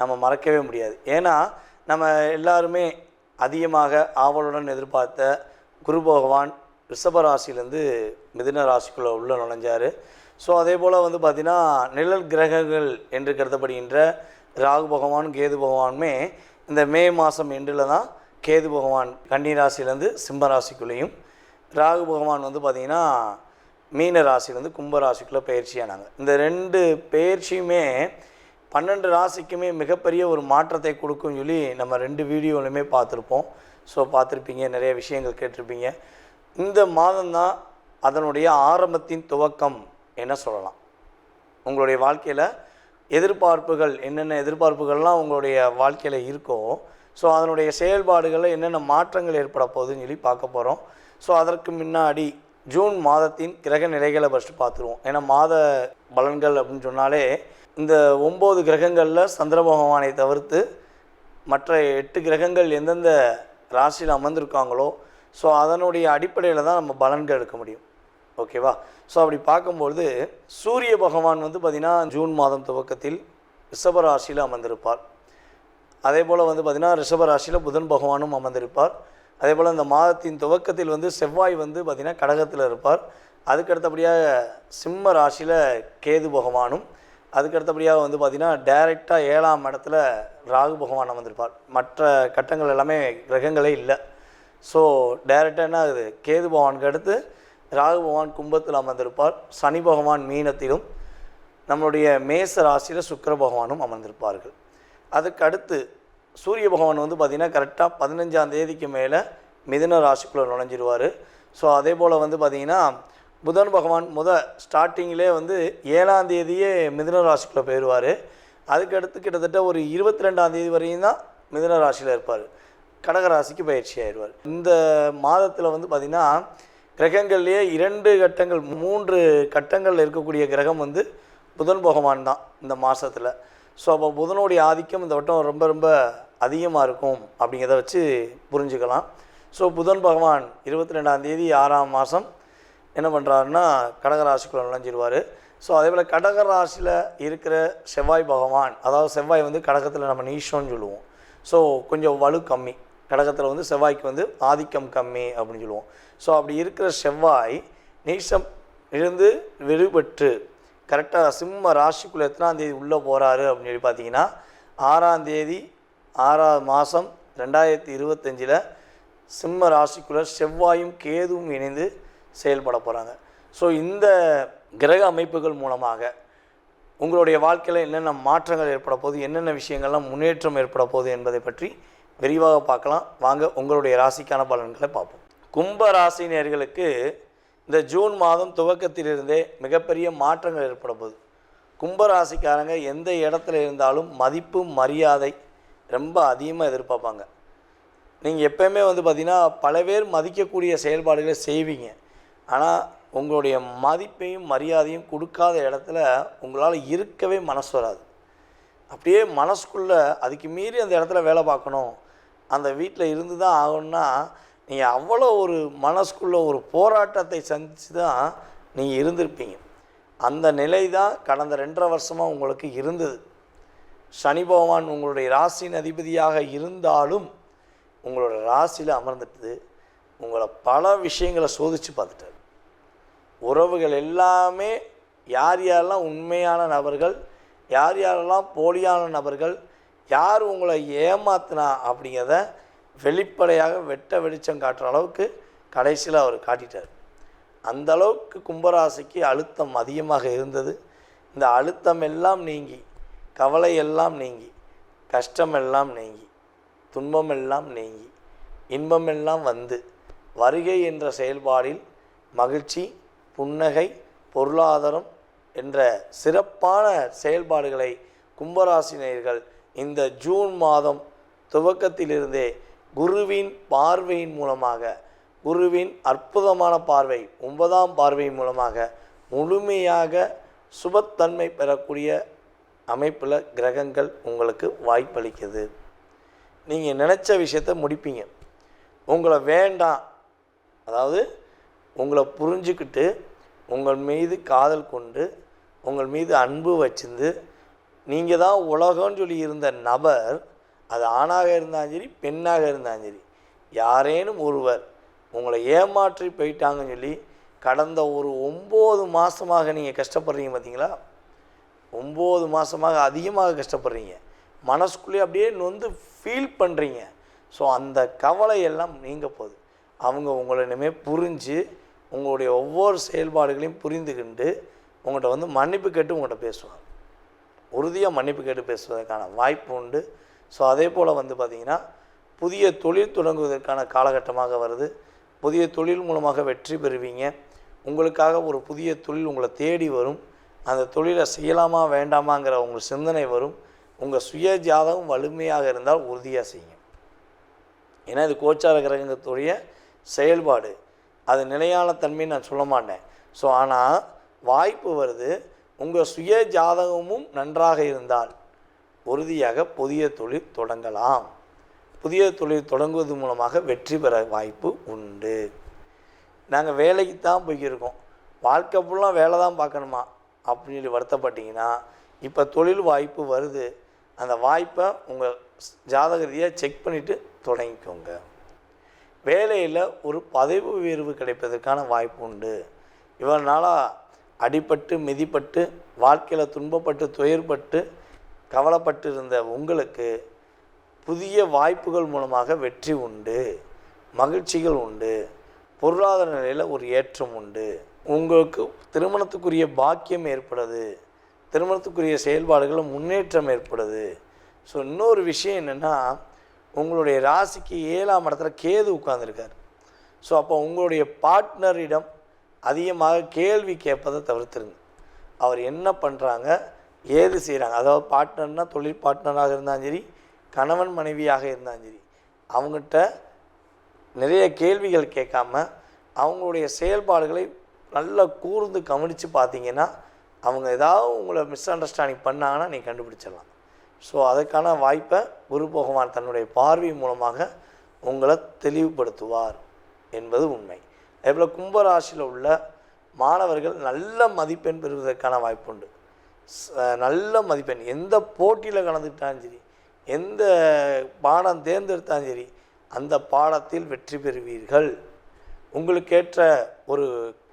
நம்ம மறக்கவே முடியாது. ஏன்னா நம்ம எல்லாருமே அதிகமாக ஆவலுடன் எதிர்பார்த்த குரு பகவான் ரிஷப ராசியிலேருந்து மிதுன ராசிக்குள்ளே உள்ளே நுழைஞ்சார். ஸோ அதே போல் வந்து பார்த்திங்கன்னா நிழல் கிரகங்கள் என்று கருதப்படுகின்ற ராகு பகவான் கேது பகவானுமே இந்த மே மாதம் எண்டில் தான் கேது பகவான் கன்னி ராசியிலேருந்து சிம்ம ராசிக்குள்ளேயும் ராகு பகவான் வந்து பார்த்திங்கன்னா மீன ராசிலேருந்து கும்ப ராசிக்குள்ளே பயிற்சியானாங்க. இந்த ரெண்டு பயிற்சியுமே பன்னெண்டு ராசிக்குமே மிகப்பெரிய ஒரு மாற்றத்தை கொடுக்கும்னு சொல்லி நம்ம ரெண்டு வீடியோலையுமே பார்த்துருப்போம். ஸோ பார்த்துருப்பீங்க நிறைய விஷயங்கள் கேட்டிருப்பீங்க. இந்த மாதம்தான் அதனுடைய ஆரம்பத்தின் துவக்கம் என்ன சொல்லலாம். உங்களுடைய வாழ்க்கையில் எதிர்பார்ப்புகள் என்னென்ன எதிர்பார்ப்புகள்லாம் உங்களுடைய வாழ்க்கையில் இருக்கோ ஸோ அதனுடைய செயல்பாடுகளில் என்னென்ன மாற்றங்கள் ஏற்பட போகுதுன்னு சொல்லி பார்க்க போகிறோம் ஸோ அதற்கு முன்னாடி ஜூன் மாதத்தின் கிரக நிலைகளை ஃபஸ்ட்டு பார்த்துருவோம். ஏன்னா மாத பலன்கள் அப்படின்னு சொன்னாலே இந்த ஒம்பது கிரகங்களில் சந்திர பகவானை தவிர்த்து மற்ற எட்டு கிரகங்கள் எந்தெந்த ராசியில் அமர்ந்திருக்காங்களோ ஸோ அதனுடைய அடிப்படையில் தான் நம்ம பலன்கள் எடுக்க முடியும். ஓகேவா ஸோ அப்படி பார்க்கும்பொழுது சூரிய பகவான் வந்து பார்த்திங்கன்னா ஜூன் மாதம் துவக்கத்தில் ரிஷபராசியில் அமர்ந்திருப்பார். அதே போல் வந்து பார்த்திங்கன்னா ரிஷபராசியில் புதன் பகவானும் அமர்ந்திருப்பார். அதே போல் இந்த மாதத்தின் துவக்கத்தில் வந்து செவ்வாய் வந்து பார்த்திங்கன்னா கடகத்தில் இருப்பார். அதுக்கடுத்தபடியாக சிம்ம ராசியில் கேது பகவானும் அதுக்கடுத்தபடியாக வந்து பார்த்திங்கன்னா டைரெக்டாக ஏழாம் இடத்துல ராகு பகவான் அமர்ந்திருப்பார். மற்ற கட்டங்கள் எல்லாமே கிரகங்களே இல்லை. ஸோ டைரெக்டாக என்ன ஆகுது? கேது பகவானுக்கு அடுத்து ராகு பகவான் கும்பத்தில் அமர்ந்திருப்பார். சனி பகவான் மீனத்திலும் நம்மளுடைய மேச ராசியில் சுக்கர பகவானும் அமர்ந்திருப்பார்கள். அதுக்கு அடுத்து சூரிய பகவான் வந்து பார்த்திங்கன்னா கரெக்டாக பதினஞ்சாம் தேதிக்கு மேலே மிதுன ராசிக்குள்ளே நுழைஞ்சிருவார். ஸோ அதே போல் வந்து பார்த்திங்கன்னா புதன் பகவான் முத ஸ்டார்டிங்கிலே வந்து ஏழாம் தேதியே மிதுன ராசிக்குள்ளே போயிடுவார் அதுக்கடுத்து கிட்டத்தட்ட ஒரு இருபத்தி ரெண்டாம் தேதி வரையும் தான் மிதுன ராசியில் இருப்பார். கடகராசிக்கு பயிற்சி ஆயிடுவார். இந்த மாதத்தில் வந்து பார்த்திங்கன்னா கிரகங்கள்லேயே இரண்டு கட்டங்கள் மூன்று கட்டங்களில் இருக்கக்கூடிய கிரகம் வந்து புதன் பகவான் தான் இந்த மாதத்தில் ஸோ அப்போ புதனுடைய ஆதிக்கம் இந்த வட்டம் ரொம்ப ரொம்ப அதிகமாக இருக்கும் அப்படிங்கிறத வச்சு புரிஞ்சுக்கலாம். ஸோ புதன் பகவான் இருபத்தி ரெண்டாம் தேதி ஆறாம் மாதம் என்ன பண்ணுறாருன்னா கடகராசிக்குள்ளே நுழைஞ்சிடுவார் ஸோ அதே போல் கடகராசியில் இருக்கிற செவ்வாய் பகவான் அதாவது செவ்வாய் வந்து கடகத்தில் நம்ம நீஷோன்னு சொல்லுவோம். ஸோ கொஞ்சம் வலு கம்மி. கடகத்தில் வந்து செவ்வாய்க்கு வந்து ஆதிக்கம் கம்மி அப்படின்னு சொல்லுவோம். ஸோ அப்படி இருக்கிற செவ்வாய் நீசம் இருந்து விடுபட்டு கரெக்டாக சிம்ம ராசிக்குள்ளே எத்தனாம் தேதி உள்ளே போகிறாரு அப்படின்னு சொல்லி பார்த்தீங்கன்னா ஆறாம் தேதி ஆறாவது மாதம் ரெண்டாயிரத்தி இருபத்தஞ்சில் சிம்ம ராசிக்குள்ளே செவ்வாயும் கேதுவும் இணைந்து செயல்பட போகிறாங்க ஸோ இந்த கிரக அமைப்புகள் மூலமாக உங்களுடைய வாழ்க்கையில் என்னென்ன மாற்றங்கள் ஏற்பட போகுது என்னென்ன விஷயங்கள்லாம் முன்னேற்றம் ஏற்பட போகுது என்பதை பற்றி விரிவாக பார்க்கலாம். வாங்க உங்களுடைய ராசிக்கான பலன்களை பார்ப்போம். கும்ப ராசி நேர்களுக்கு இந்த ஜூன் மாதம் துவக்கத்திலிருந்தே மிகப்பெரிய மாற்றங்கள் ஏற்பட போகுது. கும்பராசிக்காரங்க எந்த இடத்துல இருந்தாலும் மதிப்பு மரியாதை ரொம்ப அதிகமாக எதிர்பார்ப்பாங்க. நீங்கள் எப்போயுமே வந்து பார்த்திங்கன்னா பல பேர் மதிக்கக்கூடிய செயல்பாடுகளை செய்வீங்க. ஆனால் உங்களுடைய மதிப்பையும் மரியாதையும் கொடுக்காத இடத்துல உங்களால் இருக்கவே மனசு வராது. அப்படியே மனசுக்குள்ளே அதுக்கு மீறி அந்த இடத்துல வேலை பார்க்கணும். அந்த வீட்டில் இருந்து தான் ஆகணும்னா நீங்கள் அவ்வளோ ஒரு மனசுக்குள்ளே ஒரு போராட்டத்தை சந்தித்து தான் நீங்கள் இருந்திருப்பீங்க. அந்த நிலை தான் கடந்த ரெண்டரை வருஷமாக உங்களுக்கு இருந்தது. சனி பகவான் உங்களுடைய ராசியின் அதிபதியாக இருந்தாலும் உங்களோட ராசியில் அமர்ந்துட்டு உங்களை பல விஷயங்களை சோதித்து பார்த்துட்டார். உறவுகள் எல்லாமே யார் யாரெல்லாம் உண்மையான நபர்கள் யார் யாரெல்லாம் போலியான நபர்கள் யார் உங்களை ஏமாத்தினா அப்படிங்கிறத வெளிப்படையாக வெட்ட வெளிச்சம் காட்டுற அளவுக்கு கடைசியில் அவர் காட்டிட்டார். அந்த அளவுக்கு கும்பராசிக்கு அழுத்தம் அதிகமாக இருந்தது. இந்த அழுத்தம் எல்லாம் நீங்கி கவலை எல்லாம் நீங்கி கஷ்டம் எல்லாம் நீங்கி துன்பம் எல்லாம் நீங்கி இன்பமெல்லாம் வந்து வருகை என்ற செயல்பாடில் மகிழ்ச்சி புன்னகை பொருளாதாரம் என்ற சிறப்பான செயல்பாடுகளை கும்பராசினியர்கள் இந்த ஜூன் மாதம் துவக்கத்திலிருந்தே குருவின் பார்வையின் மூலமாக குருவின் அற்புதமான பார்வை ஒன்பதாம் பார்வை மூலமாக முழுமையாக சுபத்தன்மை பெறக்கூடிய அமைப்பில் கிரகங்கள் உங்களுக்கு வாய்ப்பளிக்குது. நீங்கள் நினச்ச விஷயத்த முடிப்பீங்க. உங்களை வேண்டாம் அதாவது உங்களை புரிஞ்சுக்கிட்டு உங்கள் மீது காதல் கொண்டு உங்கள் மீது அன்பு வச்சிருந்து நீங்கள் தான் உலகம்னு சொல்லி இருந்த நபர் அது ஆணாக இருந்தாலும் சரி பெண்ணாக இருந்தாலும் சரி யாரேனும் ஒருவர் உங்களை ஏமாற்றி போயிட்டாங்கன்னு சொல்லி கடந்த ஒரு ஒம்பது மாதமாக நீங்கள் கஷ்டப்படுறீங்க பார்த்தீங்களா ஒம்பது மாதமாக அதிகமாக கஷ்டப்படுறீங்க. மனசுக்குள்ளேயே அப்படியே நொந்து ஃபீல் பண்ணுறீங்க ஸோ அந்த கவலையெல்லாம் நீங்க போகுது. அவங்க உங்களை இனிமேல் புரிஞ்சு உங்களுடைய ஒவ்வொரு செயல்பாடுகளையும் புரிந்துக்கிண்டு உங்கள்கிட்ட வந்து மன்னிப்பு கேட்டு உங்கள்கிட்ட பேசுவாங்க. உறுதியாக மன்னிப்பு கேட்டு பேசுவதற்கான வாய்ப்பு உண்டு. ஸோ அதே போல் வந்து பார்த்திங்கன்னா புதிய தொழில் தொடங்குவதற்கான காலகட்டமாக வருது. புதிய தொழில் மூலமாக வெற்றி பெறுவீங்க. உங்களுக்காக ஒரு புதிய தொழில் உங்களை தேடி வரும். அந்த தொழிலை செய்யலாமா வேண்டாமாங்கிற உங்கள் சிந்தனை வரும். உங்கள் சுய ஜாதகம் வலிமையாக இருந்தால் உறுதியாக செய்யும் ஏன்னா இது கோச்சார கிரகத்துடைய செயல்பாடு. அது நிலையான தன்மைன்னு நான் சொல்ல மாட்டேன். ஸோ ஆனால் வாய்ப்பு வருது. உங்கள் சுய ஜாதகமும் நன்றாக இருந்தால் உறுதியாக புதிய தொழில் தொடங்கலாம். புதிய தொழில் தொடங்குவது மூலமாக வெற்றி பெற வாய்ப்பு உண்டு. நாங்கள் வேலைக்கு தான் போய்க்கிருக்கோம். வாழ்க்கை ஃபுல்லாக வேலை தான் பார்க்கணுமா? அப்படின்னு சொல்லி வருத்தப்பட்டீங்கன்னா இப்போ தொழில் வாய்ப்பு வருது. அந்த வாய்ப்பை உங்கள் ஜாதக ரீதியாக செக் பண்ணிவிட்டு தொடங்கிக்கோங்க. வேலையில் ஒரு பதவி உயர்வு கிடைப்பதற்கான வாய்ப்பு உண்டு. இவ்வளோ நாளாக அடிப்பட்டு மிதிப்பட்டு வாழ்க்கையில் துன்பப்பட்டு துயர்பட்டு கவலைப்பட்டு இருந்த உங்களுக்கு புதிய வாய்ப்புகள் மூலமாக வெற்றி உண்டு மகிழ்ச்சிகள் உண்டு பொருளாதார நிலையில் ஒரு ஏற்றம் உண்டு. உங்களுக்கு திருமணத்துக்குரிய பாக்கியம் ஏற்படுது திருமணத்துக்குரிய செயல்பாடுகளில் முன்னேற்றம் ஏற்படுது. ஸோ இன்னொரு விஷயம் என்னென்னா உங்களுடைய ராசிக்கு ஏழாம் இடத்துல கேது உட்கார்ந்துருக்கார். ஸோ அப்போ உங்களுடைய பார்ட்னரிடம் அதிகமாக கேள்வி கேட்பதை தவிர்த்துருங்க. அவர் என்ன பண்ணுறாங்க ஏது செய்கிறாங்க அதாவது பார்ட்னர்னா தொழில் பார்ட்னராக இருந்தாலும் சரி கணவன் மனைவியாக இருந்தாலும் சரி அவங்ககிட்ட நிறைய கேள்விகள் கேட்காம அவங்களுடைய செயல்பாடுகளை நல்லா கூர்ந்து கவனித்து பார்த்தீங்கன்னா அவங்க ஏதாவது உங்களை மிஸ் அண்டர்ஸ்டாண்டிங் பண்ணாங்கன்னா நீ கண்டுபிடிச்சிடலாம். ஸோ அதற்கான வாய்ப்பை குரு பகவான் தன்னுடைய பார்வை மூலமாக உங்களை தெளிவுபடுத்துவார் என்பது உண்மை. அதேபோல் கும்பராசியில் உள்ள மாணவர்கள் நல்ல மதிப்பெண் பெறுவதற்கான வாய்ப்புண்டு. நல்ல மதிப்பெண். எந்த போட்டியில் கலந்துக்கிட்டாலும் சரி எந்த பாடம் தேர்ந்தெடுத்தாலும் சரி அந்த பாடத்தில் வெற்றி பெறுவீர்கள். உங்களுக்கேற்ற ஒரு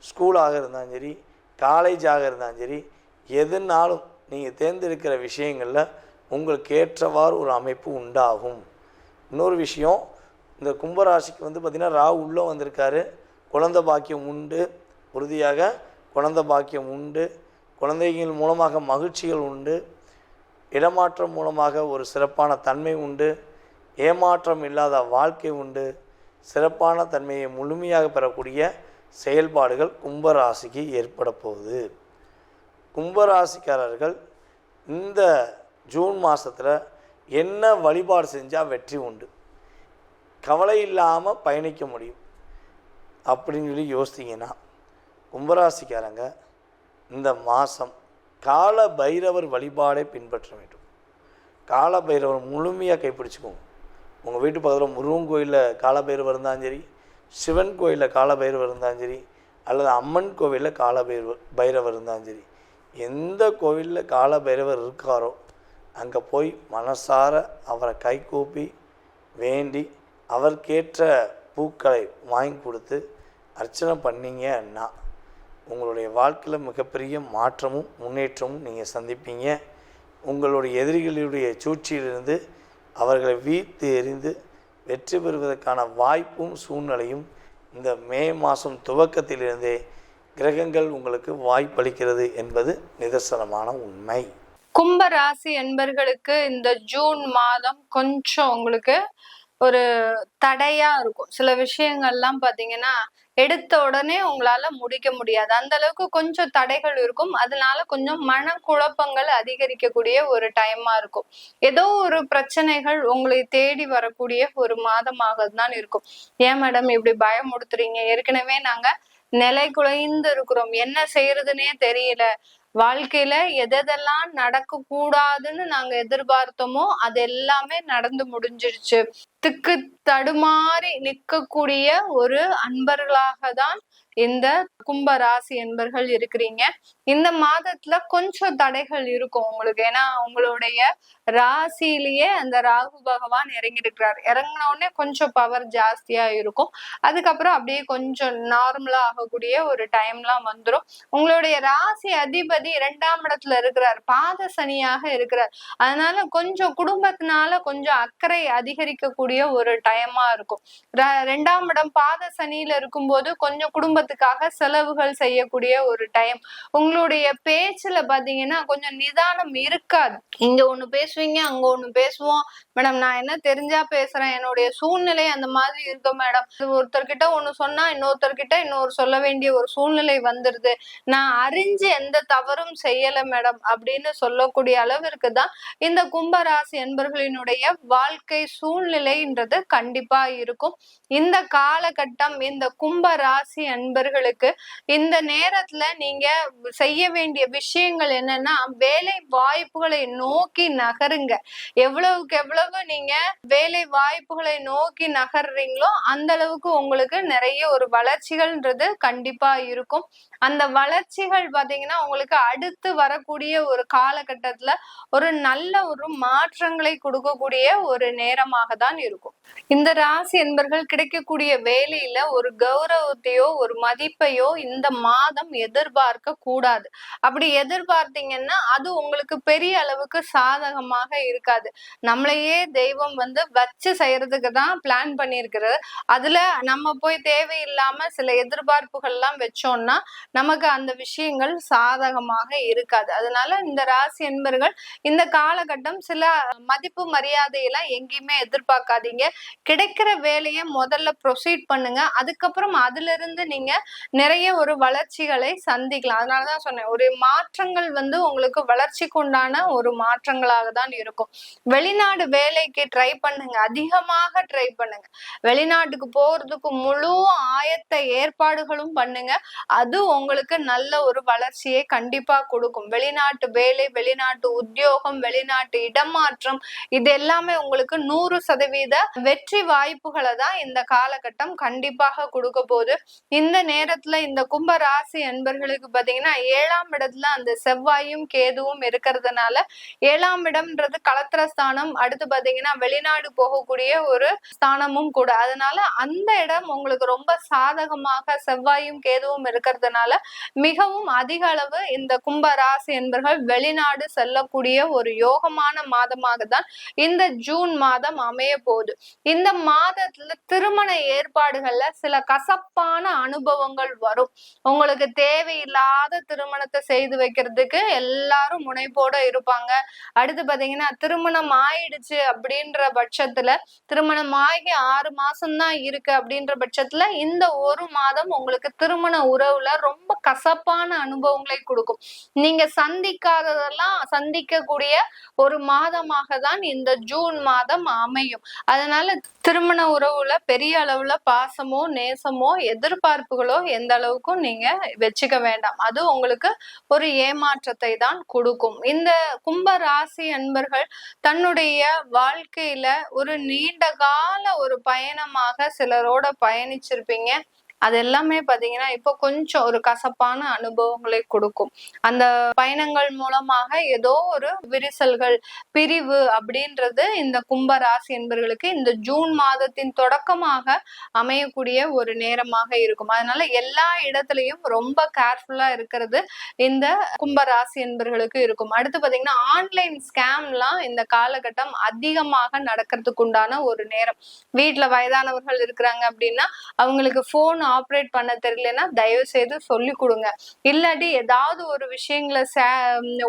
ஸ்கூலாக இருந்தாலும் சரி காலேஜாக இருந்தாலும் சரி எதுனாலும் நீங்கள் தேர்ந்தெடுக்கிற விஷயங்களில் உங்களுக்கு ஏற்றவாறு ஒரு அமைப்பு உண்டாகும். இன்னொரு விஷயம் இந்த கும்பராசிக்கு வந்து பார்த்திங்கன்னா ராகு உள்ளே வந்திருக்காரு. குழந்த பாக்கியம் உண்டு. உறுதியாக குழந்த பாக்கியம் உண்டு. குழந்தைகள் மூலமாக மகிழ்ச்சிகள் உண்டு. இடமாற்றம் மூலமாக ஒரு சிறப்பான தன்மை உண்டு. ஏமாற்றம் இல்லாத வாழ்க்கை உண்டு. சிறப்பான தன்மையை முழுமையாக பெறக்கூடிய செயல்பாடுகள் கும்பராசிக்கு ஏற்பட போகுது. கும்பராசிக்காரர்கள் இந்த ஜூன் மாதத்தில் என்ன வழிபாடு செஞ்சால் வெற்றி உண்டு? கவலை இல்லாமல் பயணிக்க முடியும். அப்படின்னு சொல்லி யோசித்தீங்கன்னா கும்பராசிக்காரங்க இந்த மாதம் கால பைரவர் வழிபாடை பின்பற்ற வேண்டும். கால பைரவர் முழுமையாக கைப்பிடிச்சிக்கோங்க. உங்கள் வீட்டு பக்கத்தில் முருகன் கோயிலில் கால பைரவர் இருந்தாலும் சரி சிவன் கோயிலில் கால பைரவர் இருந்தாலும் சரி அல்லது அம்மன் கோவிலில் கால பைரவர் பைரவர் இருந்தாலும் சரி எந்த கோவிலில் கால பைரவர் இருக்காரோ அங்கே போய் மனசார அவரை கைகூப்பி வேண்டி அவருக்கேற்ற பூக்களை வாங்கி கொடுத்து அர்ச்சனை பண்ணீங்கன்னா உங்களுடைய வாழ்க்கையில் மிகப்பெரிய மாற்றமும் முன்னேற்றமும் நீங்கள் சந்திப்பீங்க. உங்களுடைய எதிரிகளுடைய சூழ்ச்சியிலிருந்து அவர்களை வீழ்த்து எறிந்து வெற்றி பெறுவதற்கான வாய்ப்பும் சூழ்நிலையும் இந்த மே மாதம் துவக்கத்திலிருந்தே கிரகங்கள் உங்களுக்கு வாய்ப்பளிக்கிறது என்பது நிதர்சனமான உண்மை. கும்ப ராசி என்பர்களுக்கு இந்த ஜூன் மாதம் கொஞ்சம் உங்களுக்கு ஒரு தடையா இருக்கும். சில விஷயங்கள்லாம் பாத்தீங்கன்னா எடுத்த உடனே உங்களால முடிக்க முடியாது. அந்த அளவுக்கு கொஞ்சம் தடைகள் இருக்கும். அதனால கொஞ்சம் மன குழப்பங்கள் அதிகரிக்கக்கூடிய ஒரு டைமா இருக்கும். ஏதோ ஒரு பிரச்சனைகள் உங்களை தேடி வரக்கூடிய ஒரு மாதமாக தான் இருக்கும். ஏன் மேடம் இப்படி பயமுடுத்துறீங்க ஏற்கனவே நாங்க நிலை குலைந்து இருக்கிறோம். என்ன செய்யறதுன்னே தெரியல. வாழ்க்கையில எதெல்லாம் நடக்க கூடாதுன்னு நாங்க எதிர்பார்த்தோமோ அது எல்லாமே நடந்து முடிஞ்சிருச்சு. திக்கு தடுமாறி நிற்கக்கூடிய ஒரு அன்பர்களாக தான் இந்த கும்ப ராசி என்பர்கள் இருக்கிறீங்க. இந்த மாதத்துல கொஞ்சம் தடைகள் இருக்கும் உங்களுக்கு. ஏன்னா உங்களுடைய ராசியிலேயே அந்த ராகு பகவான் இறங்கி இருக்கிறார் இறங்கின உடனே கொஞ்சம் பவர் ஜாஸ்தியா இருக்கும். அதுக்கப்புறம் அப்படியே கொஞ்சம் நார்மலா ஆகக்கூடிய ஒரு டைம்லாம் வந்துடும் உங்களுடைய ராசி அதிபதி இரண்டாம் இடத்துல இருக்கிறார். பாத சனியாக இருக்கிறார். அதனால கொஞ்சம் குடும்பத்தினால கொஞ்சம் அக்கறை அதிகரிக்கக்கூடிய ஒரு டைமா இருக்கும். ரெண்டாம் இடம் பாத சனியில இருக்கும்போது கொஞ்சம் குடும்பத்துக்காக செலவுகள் செய்யக்கூடிய ஒரு டைம் உங்களுடைய பேச்சுல பாத்தீங்கன்னா கொஞ்சம் நிதானம் இருக்காது. இங்க ஒண்ணு பேசுவீங்க அங்க ஒண்ணு பேசுவோம். மேடம் நான் என்ன தெரிஞ்சா பேசுறேன். என்னுடைய சூழ்நிலை அந்த மாதிரி இருக்கும் மேடம். ஒருத்தர்கிட்ட ஒண்ணு சொன்னா இன்னொருத்தர்கிட்ட இன்னொரு சொல்ல வேண்டிய ஒரு சூழ்நிலை வந்துருது. நான் அறிஞ்சு எந்த தவறும் செய்யல மேடம் அப்படின்னு சொல்லக்கூடிய அளவிற்கு தான் இந்த கும்பராசி என்பர்களினுடைய வாழ்க்கை சூழ்நிலை சூழ்நிலைன்றது கண்டிப்பா இருக்கும். இந்த காலகட்டம் இந்த கும்ப ராசி அன்பர்களுக்கு இந்த நேரத்துல நீங்க செய்ய வேண்டிய விஷயங்கள் என்னன்னா வேலை வாய்ப்புகளை நோக்கி நகருங்க. எவ்வளவுக்கு எவ்வளவு நீங்க வேலை வாய்ப்புகளை நோக்கி நகர்றீங்களோ அந்த அளவுக்கு உங்களுக்கு நிறைய ஒரு வளர்ச்சிகள்ன்றது கண்டிப்பா இருக்கும். அந்த வளர்ச்சிகள் பாத்தீங்கன்னா உங்களுக்கு அடுத்து வரக்கூடிய ஒரு காலகட்டத்துல ஒரு நல்ல ஒரு மாற்றங்களை கொடுக்கக்கூடிய ஒரு நேரமாக தான் இருக்கும். இந்த ராசி என்பர்கள் கிடைக்கக்கூடிய வேலையில ஒரு கௌரவத்தையோ ஒரு மதிப்பையோ இந்த மாதம் எதிர்பார்க்க கூடாது. அப்படி எதிர்பார்த்தீங்கன்னா அது உங்களுக்கு பெரிய அளவுக்கு சாதகமாக இருக்காது. நம்மளையே தெய்வம் வந்து வச்சு செய்யறதுக்கு தான் பிளான் பண்ணியிருக்கிறது. அதுல நம்ம போய் தேவையில்லாம சில எதிர்பார்ப்புகள்லாம் வச்சோம்னா நமக்கு அந்த விஷயங்கள் சாதகமாக இருக்காது. அதனால இந்த ராசி என்பர்கள் இந்த காலகட்டம் சில மதிப்பு மரியாதையெல்லாம் எங்கேயுமே எதிர்பார்க்காதீங்க கிடைக்கிற வேலையை முதல்ல ப்ரொசீட் பண்ணுங்க. அதுக்கப்புறம் அதுல இருந்து நீங்க நிறைய ஒரு வளர்ச்சிகளை சந்திக்கலாம். அதனாலதான் சொன்னேன் ஒரு மாற்றங்கள் வந்து உங்களுக்கு வளர்ச்சிக்கு உண்டான ஒரு மாற்றங்களாக தான் இருக்கும். வெளிநாடு வேலைக்கு ட்ரை பண்ணுங்க. அதிகமாக ட்ரை பண்ணுங்க. வெளிநாட்டுக்கு போறதுக்கு முழு ஆயத்த ஏற்பாடுகளும் பண்ணுங்க. அது உங்களுக்கு நல்ல ஒரு வளர்ச்சியை கண்டிப்பா கொடுக்கும். வெளிநாட்டு வேலை வெளிநாட்டு உத்தியோகம் வெளிநாட்டு இடமாற்றம் இது எல்லாமே உங்களுக்கு நூறு சதவீதம் சதவீத வெற்றி வாய்ப்புகளை தான் இந்த காலகட்டம் கண்டிப்பாக கொடுக்க போகுது. இந்த நேரத்துல இந்த கும்ப ராசி அன்பர்களுக்கு பாத்தீங்கன்னா ஏழாம் இடத்துல அந்த செவ்வாயும் கேதுவும் இருக்கிறதுனால ஏழாம் இடம்ன்றது களத்திர ஸ்தானம் அடுத்து பாத்தீங்கன்னா வெளிநாடு போகக்கூடிய ஒரு ஸ்தானமும் கூட. அதனால அந்த இடம் உங்களுக்கு ரொம்ப சாதகமாக செவ்வாயும் கேதுவும் இருக்கிறதுனால மிகவும் அதிக அளவு இந்த கும்ப ராசி என்பர்கள் வெளிநாடு செல்லக்கூடிய ஒரு யோகமான மாதமாக தான் இந்த ஜூன் மாதம் அமைய போகுது. இந்த மாதத்துல திருமண ஏற்பாடுகள்ல சில கசப்பான அனுபவங்கள் வரும். உங்களுக்கு தேவையில்லாத திருமணத்தை செய்து வைக்கிறதுக்கு எல்லாரும் முனைப்போட இருப்பாங்க. அடுத்து பாத்தீங்கன்னா திருமணம் ஆயிடுச்சு அப்படின்ற பட்சத்துல திருமணம் ஆகி ஆறு மாசம்தான் இருக்கு அப்படின்ற பட்சத்துல இந்த ஒரு மாதம் உங்களுக்கு திருமண உறவுல ரொம்ப கசப்பான அனுபவங்களை கொடுக்கும். நீங்க சந்திக்காததெல்லாம் சந்திக்கக்கூடிய ஒரு மாதமாக தான் இந்த ஜூன் மாதம் அமையும். அதனால திருமண உறவுல பெரிய அளவுல பாசமோ நேசமோ எதிர்பார்ப்புகளோ எந்த அளவுக்கும் நீங்க வச்சுக்க வேண்டாம். அது உங்களுக்கு ஒரு ஏமாற்றத்தை தான் கொடுக்கும். இந்த கும்ப ராசி அன்பர்கள் தன்னுடைய வாழ்க்கையில ஒரு நீண்ட கால ஒரு பயணமாக சிலரோட பயணிச்சிருப்பீங்க. அது எல்லாமே பாத்தீங்கன்னா இப்போ கொஞ்சம் ஒரு கசப்பான அனுபவங்களை கொடுக்கும். அந்த பயணங்கள் மூலமாக ஏதோ ஒரு விரிசல்கள் பிரிவு அப்படின்றது இந்த கும்ப ராசி என்பர்களுக்கு இந்த ஜூன் மாதத்தின் தொடக்கமாக அமையக்கூடிய ஒரு நேரமாக இருக்கும். அதனால எல்லா இடத்துலயும் ரொம்ப கேர்ஃபுல்லா இருக்கிறது இந்த கும்ப ராசி என்பர்களுக்கு இருக்கும். அடுத்து பாத்தீங்கன்னா ஆன்லைன் ஸ்கேம்லாம் இந்த காலகட்டம் அதிகமாக நடக்கிறதுக்கு உண்டான ஒரு நேரம். வீட்டுல வயதானவர்கள் இருக்கிறாங்க அப்படின்னா அவங்களுக்கு போன் ஆப்ரேட் பண்ண தெரியலன்னா தயவு செய்து சொல்லி கொடுங்க. இல்லாட்டி ஏதாவது ஒரு விஷயங்களை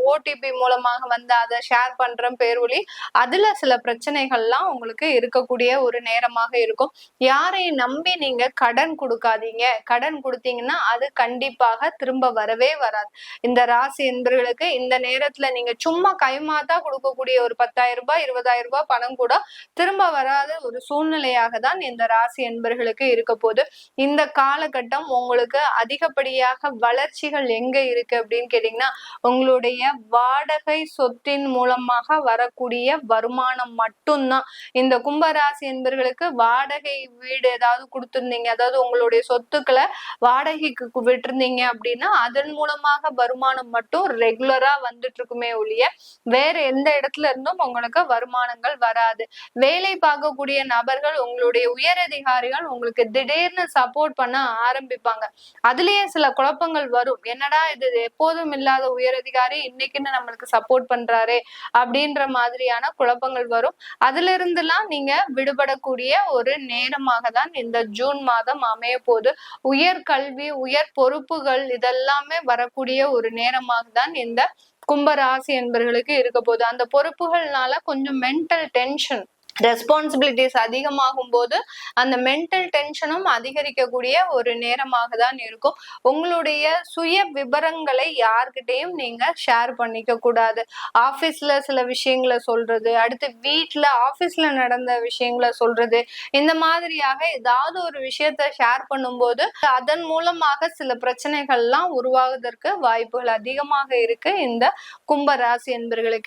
ஓடிபி மூலமாக வந்து அதை ஷேர் பண்ற பேர்வழி அதுல சில பிரச்சனைகள்லாம் உங்களுக்கு இருக்கக்கூடிய ஒரு நேரமாக இருக்கும். யாரையும் நம்பி நீங்க கடன் கொடுக்காதீங்க. கடன் கொடுத்தீங்கன்னா அது கண்டிப்பாக திரும்ப வரவே வராது. இந்த ராசி என்பர்களுக்கு இந்த நேரத்துல நீங்க சும்மா கைமாத்தா கொடுக்கக்கூடிய ஒரு பத்தாயிரம் ரூபாய் இருபதாயிரம் ரூபாய் பணம் கூட திரும்ப வராத ஒரு சூழ்நிலையாக தான் இந்த ராசி என்பர்களுக்கு இருக்க போது இந்த காலகட்டம் உங்களுக்கு அதிகப்படியாக வளர்ச்சிகள் எங்க இருக்கு அப்படின்னு கேட்டீங்கன்னா உங்களுடைய வாடகை சொத்தின் மூலமாக வரக்கூடிய வருமானம் மட்டும்தான். இந்த கும்பராசி என்பர்களுக்கு வாடகை வீடு ஏதாவது கொடுத்துருந்தீங்க. அதாவது உங்களுடைய சொத்துக்களை வாடகைக்கு விட்டுருந்தீங்க அப்படின்னா அதன் மூலமாக வருமானம் மட்டும் ரெகுலரா வந்துட்டு இருக்குமே ஒழிய வேற எந்த இடத்துல இருந்தும் உங்களுக்கு வருமானங்கள் வராது. வேலை பார்க்கக்கூடிய நபர்கள் உங்களுடைய உயரதிகாரிகள் உங்களுக்கு திடீர்னு சப்போர்ட் பண்ண ஆரம்பிப்பாங்க. அதுலயே சில குழப்பங்கள் வரும். என்னடா இது எப்போதும் இல்லாத உயரதிகாரி இன்னைக்குன்னு நம்மளுக்கு சப்போர்ட் பண்றாரே அப்படின்ற மாதிரியான குழப்பங்கள் வரும். அதுல இருந்துலாம் நீங்க விடுபடக்கூடிய ஒரு நேரமாக தான் இந்த ஜூன் மாதம் அமைய போகுது உயர் கல்வி உயர் பொறுப்புகள் இதெல்லாமே வரக்கூடிய ஒரு நேரமாக தான் இந்த கும்பராசி என்பர்களுக்கு இருக்க போகுது அந்த பொறுப்புகள்னால கொஞ்சம் மென்டல் டென்ஷன் ரெஸ்பான்சிபிலிட்டிஸ் அதிகமாகும் போது அந்த மென்டல் டென்ஷனும் அதிகரிக்கக்கூடிய ஒரு நேரமாக தான் இருக்கும். உங்களுடைய சுய விவரங்களை யார்கிட்டையும் நீங்க ஷேர் பண்ணிக்க கூடாது. ஆபீஸ்ல சில விஷயங்களை சொல்றது அடுத்து வீட்டில் ஆபீஸ்ல நடந்த விஷயங்களை சொல்றது இந்த மாதிரியாக ஏதாவது ஒரு விஷயத்த ஷேர் பண்ணும்போது அதன் மூலமாக சில பிரச்சனைகள்லாம் உருவாகுவதற்கு வாய்ப்புகள் அதிகமாக இருக்கு. இந்த கும்பராசி என்பர்களுக்கு